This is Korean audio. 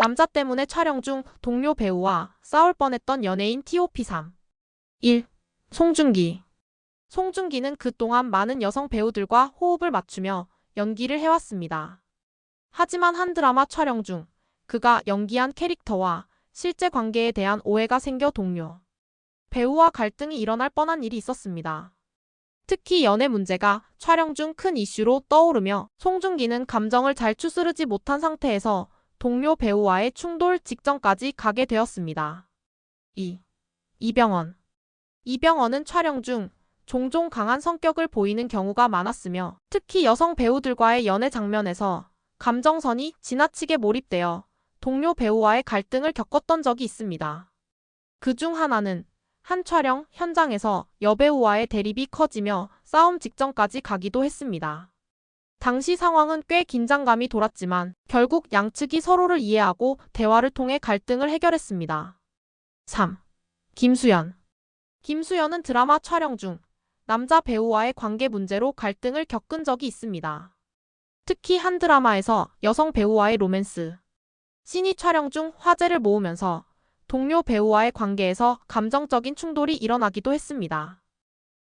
남자 때문에 촬영 중 동료 배우와 싸울 뻔했던 연예인 TOP3 1. 송중기 송중기는 그동안 많은 여성 배우들과 호흡을 맞추며 연기를 해왔습니다. 하지만 한 드라마 촬영 중 그가 연기한 캐릭터와 실제 관계에 대한 오해가 생겨 동료 배우와 갈등이 일어날 뻔한 일이 있었습니다. 특히 연애 문제가 촬영 중 큰 이슈로 떠오르며 송중기는 감정을 잘 추스르지 못한 상태에서 동료 배우와의 충돌 직전까지 가게 되었습니다. 2. 이병헌 이병헌은 촬영 중 종종 강한 성격을 보이는 경우가 많았으며 특히 여성 배우들과의 연애 장면에서 감정선이 지나치게 몰입되어 동료 배우와의 갈등을 겪었던 적이 있습니다. 그 중 하나는 한 촬영 현장에서 여배우와의 대립이 커지며 싸움 직전까지 가기도 했습니다. 당시 상황은 꽤 긴장감이 돌았지만 결국 양측이 서로를 이해하고 대화를 통해 갈등을 해결했습니다. 3. 김수현 김수현은 드라마 촬영 중 남자 배우와의 관계 문제로 갈등을 겪은 적이 있습니다. 특히 한 드라마에서 여성 배우와의 로맨스 신이 촬영 중 화제를 모으면서 동료 배우와의 관계에서 감정적인 충돌이 일어나기도 했습니다.